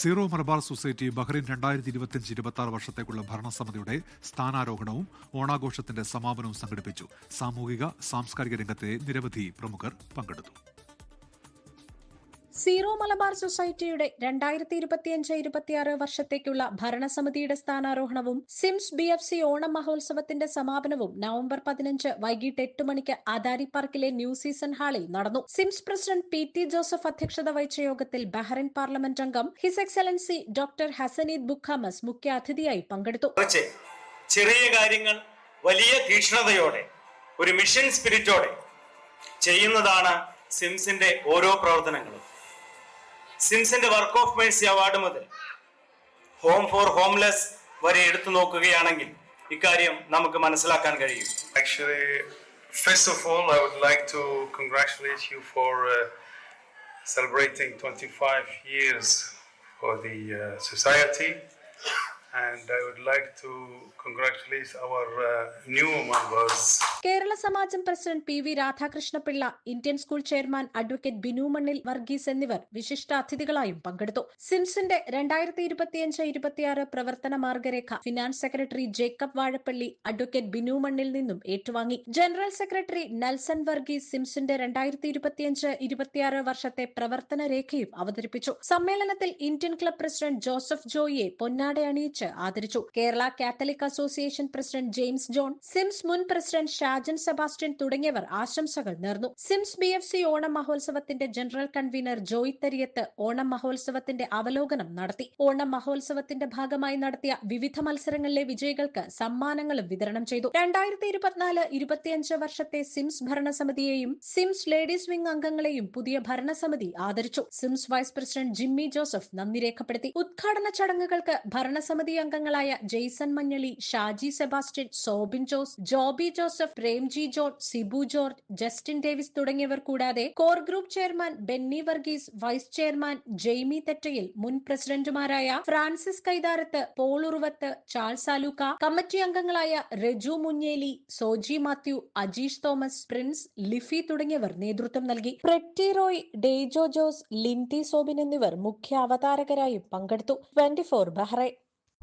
Zero Malabar society Bahrain രണ്ടായിരത്തി ഇരുപത്തിയഞ്ച് ഇരുപത്തി ആറ് വർഷത്തേക്കുള്ള ഭരണസമിതിയുടെ സ്ഥാനാരോഹണവും ഓണാഘോഷത്തിന്റെ സമാപനവും സംഘടിപ്പിച്ചു. സാമൂഹിക സാംസ്കാരിക രംഗത്തെ നിരവധി പ്രമുഖർ പങ്കെടുത്തു. സീറോ മലബാർ സൊസൈറ്റിയുടെ രണ്ടായിരത്തി ഇരുപത്തിയഞ്ച് ഇരുപത്തിയാറ് വർഷത്തേക്കുള്ള ഭരണസമിതിയുടെ സ്ഥാനാരോഹണവും SIMS B F C Onam മഹോത്സവത്തിന്റെ സമാപനവും നവംബർ പതിനഞ്ച് വൈകിട്ട് എട്ട് മണിക്ക് അദാരി പാർക്കിലെ ന്യൂ സീസൺ ഹാളിൽ നടന്നു. SIMS president P T Joseph അധ്യക്ഷത വഹിച്ച യോഗത്തിൽ ബഹ്റൈൻ പാർലമെന്റ് അംഗം his excellency doctor Hassan Eid Bukhammas മുഖ്യ അതിഥിയായി പങ്കെടുത്തു. ചെറിയ കാര്യങ്ങൾ വലിയ തീക്ഷ്ണതയോടെ ഒരു മിഷൻ സ്പിരിറ്റോടെ ചെയ്യുന്നതാണ് സിംസിന്റെ ഓരോ പ്രവർത്തനങ്ങളും. സിംസിന്റെ വർക്ക് ഓഫ് മേഴ്സി അവാർഡ് മുതൽ ഹോം ഫോർ ഹോംലെസ് വരെ എടുത്തു നോക്കുകയാണെങ്കിൽ ഇക്കാര്യം നമുക്ക് മനസ്സിലാക്കാൻ കഴിയും. Actually first of all I would like to congratulate you for celebrating twenty five years for the society and I would like to congratulate our new members Kerala Samajam president P V Radhakrishnapillai Indian school chairman advocate Binu Mannil Varghese എന്നിവർ വിശിഷ്ട അതിഥികളായും പങ്കെടുത്തു. സിംസിന്റെ രണ്ടായിരത്തി ഇരുപത്തിയഞ്ച് ഇരുപത്തിയാറ് പ്രവർത്തന മാർഗരേഖ finance secretary Jacob Vazhappally advocate Binu Mannil നിന്നും ഏറ്റുവാങ്ങി. ജനറൽ സെക്രട്ടറി നെൽസൺ വർഗീസ് സിംസിന്റെ രണ്ടായിരത്തി ഇരുപത്തിയഞ്ച് ഇരുപത്തിയാറ് വർഷത്തെ പ്രവർത്തന രേഖയും അവതരിപ്പിച്ചു. സമ്മേളനത്തിൽ ഇന്ത്യൻ ക്ലബ് പ്രസിഡന്റ് ജോസഫ് ജോയിയെ പൊന്നാട അണിയിച്ച് ആദരിച്ചു. Kerala Catholic association president James John SIMS മുൻ പ്രസിഡന്റ് ഷാജൻ സെബാസ്റ്റ്യൻ തുടങ്ങിയവർ ആശംസകൾ നേർന്നു. SIMS B F C Onam മഹോത്സവത്തിന്റെ ജനറൽ കൺവീനർ ജോയ് തരിയത്ത് ഓണം മഹോത്സവത്തിന്റെ അവലോകനം നടത്തി. ഓണം മഹോത്സവത്തിന്റെ ഭാഗമായി നടത്തിയ വിവിധ മത്സരങ്ങളിലെ വിജയികൾക്ക് സമ്മാനങ്ങളും വിതരണം ചെയ്തു. രണ്ടായിരത്തി ഇരുപത്തിനാല് ഇരുപത്തിയഞ്ച് വർഷത്തെ സിംസ് ഭരണസമിതിയെയും സിംസ് ലേഡീസ് വിംഗ് അംഗങ്ങളെയും പുതിയ ഭരണസമിതി ആദരിച്ചു. SIMS vice president Jimmy Joseph നന്ദി രേഖപ്പെടുത്തി. ഉദ്ഘാടന ചടങ്ങുകൾക്ക് ഭരണസമിതി അംഗങ്ങളായ Jason Manjali Shaji Sebastian Sobin Jose Joby Joseph Premji George Sibu George Justin Davis തുടങ്ങിയവർ കൂടാതെ core group chairman Benny Varghese vice chairman Jaimy Thettayil മുൻ പ്രസിഡന്റുമാരായ Francis Kaitharath Paul Uruvath Charles Aluka committee അംഗങ്ങളായ രജു മുഞ്ഞേലി സോജി മാത്യു അജീഷ് തോമസ് പ്രിൻസ് ലിഫി തുടങ്ങിയവർ നേതൃത്വം നൽകി. Pretty Roy Dejo Jose Lindy Sobin എന്നിവർ മുഖ്യ അവതാരകരായും പങ്കെടുത്തു. Twenty four Bahrain.